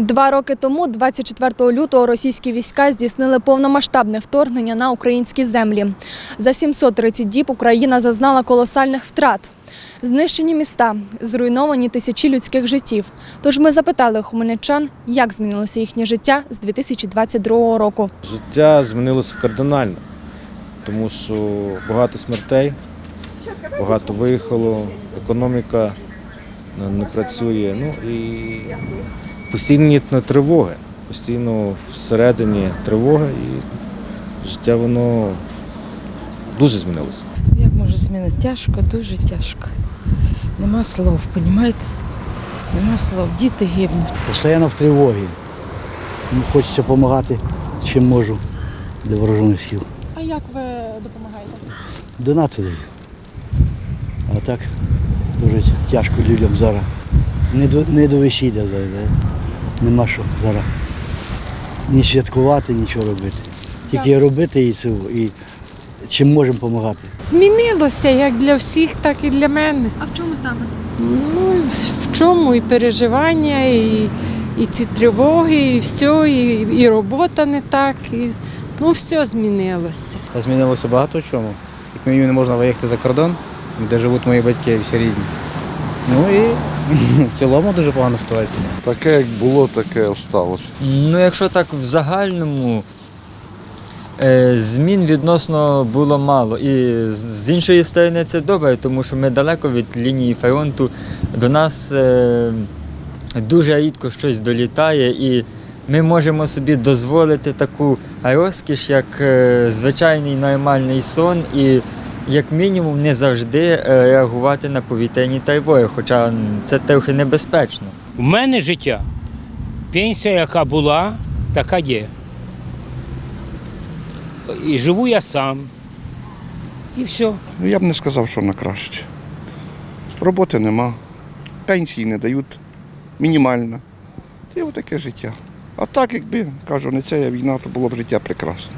Два роки тому, 24 лютого, російські війська здійснили повномасштабне вторгнення на українські землі. За 730 діб Україна зазнала колосальних втрат. Знищені міста, зруйновані тисячі людських життів. Тож ми запитали хмельничан, як змінилося їхнє життя з 2022 року. Життя змінилося кардинально, тому що багато смертей, багато виїхало, економіка не- працює. Ну і постійні тривоги, постійно всередині тривоги і життя воно дуже змінилося. Як може змінити? Тяжко, дуже тяжко. Нема слов, розумієте? Нема слов. Діти гибнуть. Постійно в тривогі. Ну, хочеться допомагати, чим можу для ворожених сил. А як ви допомагаєте? Донати даю. А так дуже тяжко людям зараз. Не до, не до весілля да. Нема що зараз. Ні святкувати, нічого робити. Тільки робити і цього, і чим можемо допомагати. Змінилося як для всіх, так і для мене. А в чому саме? Ну, в- в чому і переживання, і, і ці тривоги, і все, і, і робота не так. І, ну, все змінилося. Та змінилося багато в чому. Як мінімум не можна виїхати за кордон, де живуть мої батьки всі рідні. Ну і в цілому дуже погана ситуація. Таке, як було, таке осталося. Ну, якщо так в загальному, е, змін відносно було мало. І з іншої сторони це добре, тому що ми далеко від лінії фронту. До нас е, дуже рідко щось долітає, і ми можемо собі дозволити таку розкіш, як е, звичайний нормальний сон, і як мінімум не завжди е, реагувати на повітряні тривоги, хоча це трохи небезпечно. У мене життя. Пенсія, яка була, така є. І живу я сам. І все. Ну, я б не сказав, що на краще. Роботи нема, пенсії не дають, мінімальна. І отаке життя. А так, якби, кажу, не ця війна, то було б життя прекрасне.